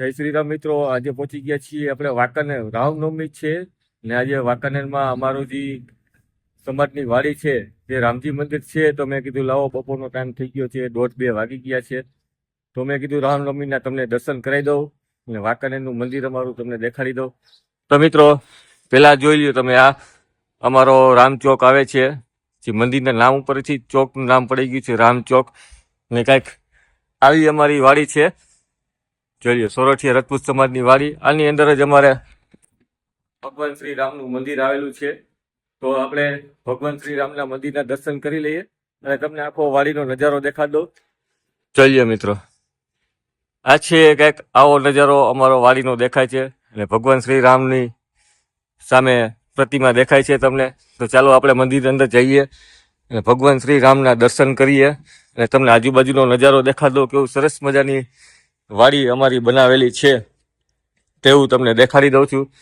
જય શ્રી રામ મિત્રો. આજે પહોંચી ગયા છીએ આપણે વાંકાનેર. રામનવમી છે ને આજે વાંકાનેરમાં અમારું જે સમાજની વાડી છે તે રામજી મંદિર છે, તો મેં કીધું લાવો બપોરનો ટાઈમ થઈ ગયો છે, દોઢ બે વાગી ગયા છે. તો મેં કીધું રામનવમીના તમને દર્શન કરાવી દઉં અને વાંકાનેરનું મંદિર અમારું તમને દેખાડી દઉં. તો મિત્રો, પહેલાં જોઈ લ્યો તમે આ અમારો રામ ચોક આવે છે, જે મંદિરના નામ ઉપરથી ચોકનું નામ પડી ગયું છે રામ ચોક. ને કાંઈક આવી અમારી વાડી છે. જોઈએ સોરઠિયા રજપૂત સમાજની વાડી. આની અંદર જ અમારે ભગવાન શ્રી રામનું મંદિર આવેલું છે. તો આપણે ભગવાન શ્રી રામના મંદિરના દર્શન કરી લઈએ અને તમને આખો વાડીનો નજારો દેખાડ દો જોઈએ મિત્રો, આ છે કંઈક આવો નજારો અમારો વાડીનો દેખાય છે અને ભગવાન શ્રી રામની સામે પ્રતિમા દેખાય છે તમને. તો ચાલો આપણે મંદિર અંદર જઈએ અને ભગવાન શ્રી રામના દર્શન કરીએ અને તમને આજુબાજુનો નજારો દેખાડ કેવું સરસ મજાની વાડી અમારી બનાવેલી છે, તેવું તમને દેખાડી દઉં છું.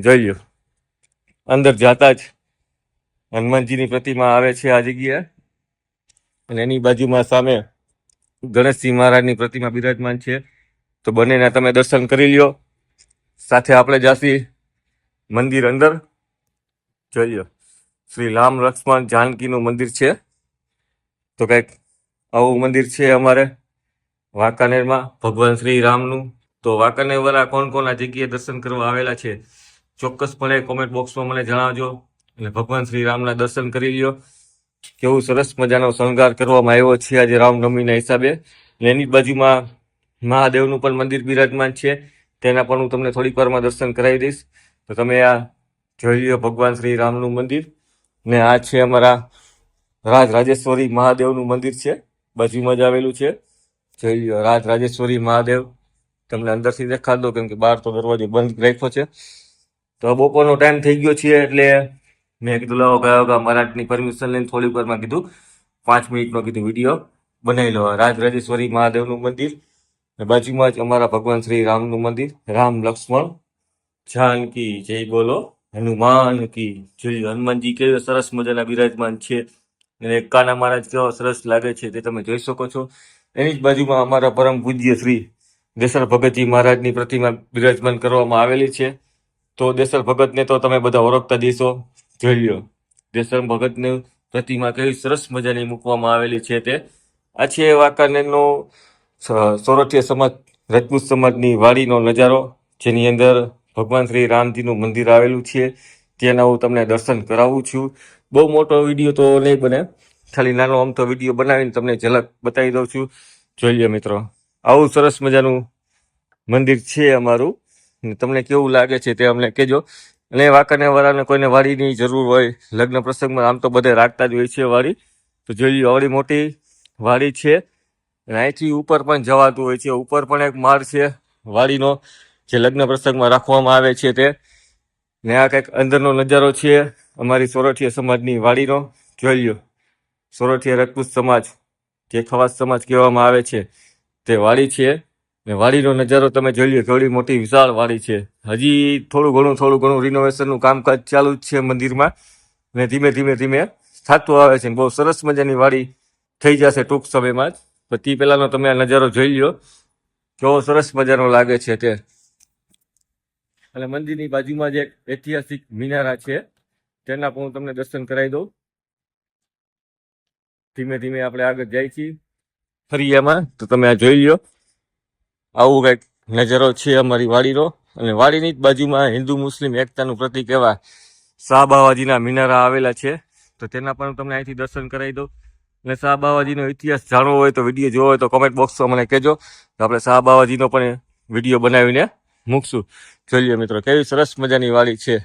જોઈ લો અંદર જાતા જ હનુમાનજીની પ્રતિમા આવે છે આ જગ્યાએ. અને એની બાજુમાં સામે ગણેશજી મહારાજની પ્રતિમા બિરાજમાન છે. તો બંનેના તમે દર્શન કરી લ્યો. સાથે આપણે જાસી મંદિર અંદર. જોઈ લો શ્રી રામ લક્ષ્મણ જાનકીનું મંદિર છે. તો કંઈક આવું મંદિર છે અમારે. વાંકાનેરમાં ભગવાન શ્રી રામનું. તો વાંકાનેર કોણ આ જગ્યાએ દર્શન કરવા આવેલા છે? ચોક્કસપણે કોમેન્ટ બોક્સમાં મને જણાવજો અને ભગવાન શ્રી રામના દર્શન કરી લ્યો. કેવું સરસ મજાનો શણગાર કરવામાં આવ્યો છે આજે રામનવમીના હિસાબે. અને એની બાજુમાં મહાદેવનું પણ મંદિર બિરાજમાન છે. તેના પણ હું તમને થોડીક વારમાં દર્શન કરાવી દઈશ. તો તમે આ જોઈ લ્યો ભગવાન શ્રી રામનું મંદિર. ને આ છે અમારા રાજ રાજેશ્વરી મહાદેવનું મંદિર છે. બાજુમાં જ આવેલું છે. જોઈ લ્યો રાજ રાજેશ્વરી મહાદેવ. તમને અંદરથી દેખાડ દો કેમ કે બહાર તો દરવાજો બંધ રાખ્યો છે. તો બપોરનો ટાઈમ થઈ ગયો છે એટલે મેં કીધું, લાવો ગયા વગા મરાઠની પરમિશન લઈને થોડીક વારમાં કીધું. પાંચ મિનિટનો કીધું વીડિયો બનાવી લો. રાજ રાજેશ્વરી મહાદેવનું મંદિર. ને બાજુમાં જ અમારા ભગવાન શ્રી રામનું મંદિર. રામ લક્ષ્મણ. જાનકી જય બોલો. હનુમાન કી જય. હનુમાનજી કેવા સરસ મજાના બિરાજમાન છે. અને એકાના મહારાજ કેવા સરસ લાગે છે તે તમે જોઈ શકો છો. એની જ બાજુમાં અમારા પરમ પૂજ્ય શ્રી દેસર ભગતજી મહારાજની પ્રતિમા બિરાજમાન કરવામાં આવેલી છે. તો દેસર ભગતને તો તમે બધા ઓળખતા દેશો જોઈ લો દેસર ભગતની પ્રતિમા કેવી સરસ મજાની મૂકવામાં આવેલી છે તે. આ છે વાંકાનેરનો સ- સમાજ, રજપૂત સમાજની વાડીનો નજારો, જેની અંદર ભગવાન શ્રી રામજીનું મંદિર આવેલું છે. ત્યાંના હું તમને દર્શન કરાવું છું. બહુ મોટો વીડિયો તો નહીં બને. ખાલી નાનો આમ તો વીડિયો બનાવીને તમને ઝલક બતાવી દઉં છું. જોઈ લો મિત્રો, આવું સરસ મજાનું મંદિર છે અમારું. તમને કેવું લાગે છે તે અમને કહેજો. અને વાંકાને વાળાને કોઈને વાડીની જરૂર હોય, લગ્ન પ્રસંગમાં આમ તો બધે રાખતા જ હોય છે વાડી. તો જોઈ લો આવડી મોટી વાડી છે. અને અહીંથી ઉપર પણ જવાતું હોય છે. ઉપર પણ એક માળ છે વાડીનો, જે લગ્ન પ્રસંગમાં રાખવામાં આવે છે તે. ને આ કંઈક અંદરનો નજારો છે અમારી સોરઠીય સમાજની વાડીનો. જોઈ લ્યો. સોરઠિયા રજપૂત સમાજ, જે ખવાસ સમાજ કહેવામાં આવે છે, તે વાડી છે. ને વાડીનો નજારો તમે જોઈ લો કેવડી મોટી વિશાળ વાડી છે. હજી થોડું ઘણું થોડું ઘણું રિનોવેશનનું કામકાજ ચાલુ જ છે મંદિરમાં. ને ધીમે ધીમે ધીમે થતું આવે છે બહુ સરસ મજાની વાડી થઈ જશે ટૂંક સમયમાં જ. પછી પહેલાંનો તમે આ નજારો જોઈ લ્યો. કેવો સરસ મજાનો લાગે છે તે. અને મંદિરની બાજુમાં જે ઐતિહાસિક મિનારા છે, તેના પણ હું તમને દર્શન કરાવી દઉં. ધીમે ધીમે આપણે આગળ જાય છીએ. ફરિયામાં તો તમે આ જોઈ લો આવું કંઈક નજારો છે અમારી વાડીનો. અને વાડીની જ બાજુમાં હિન્દુ મુસ્લિમ એકતાનું પ્રતિક એવા શાહબાવાજીના મિનારા આવેલા છે. તો તેના પણ તમને અહીંથી દર્શન કરાવી દઉં. અને શાહબાવાજીનો ઇતિહાસ જાણવો હોય તો વીડિયો જોવો હોય તો કોમેન્ટ બોક્સમાં મને કહેજો. તો આપણે શાહબાવાજીનો પણ વીડિયો બનાવીને મૂકશું. જોઈ લો મિત્રો, કેવી સરસ મજાની વાડી છે.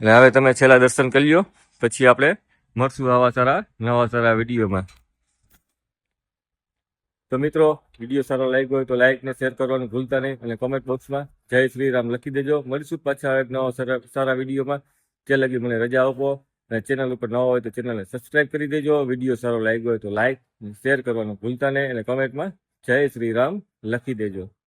અને હવે તમે છેલ્લા દર્શન કરી લ્યો. પછી આપણે મળશું આવા સારા, નવા સારા વિડીયોમાં. તો મિત્રો, વીડિયો સારો લાગ્યો હોય તો લાઈક ને શેર કરવાનું ભૂલતા નહીં અને કોમેન્ટ બોક્સમાં જય શ્રી રામ લખી દેજો. મળીશું પાછા એક નવા સારા સારા વિડીયોમાં. તે લગી મને રજા આપો અને ચેનલ ઉપર નવા હોય તો ચેનલને સબસ્ક્રાઇબ કરી દેજો. વીડિયો સારો લાગ્યો હોય તો લાઈક શેર કરવાનું ભૂલતા નહીં અને કોમેન્ટમાં જય શ્રી રામ લખી દેજો.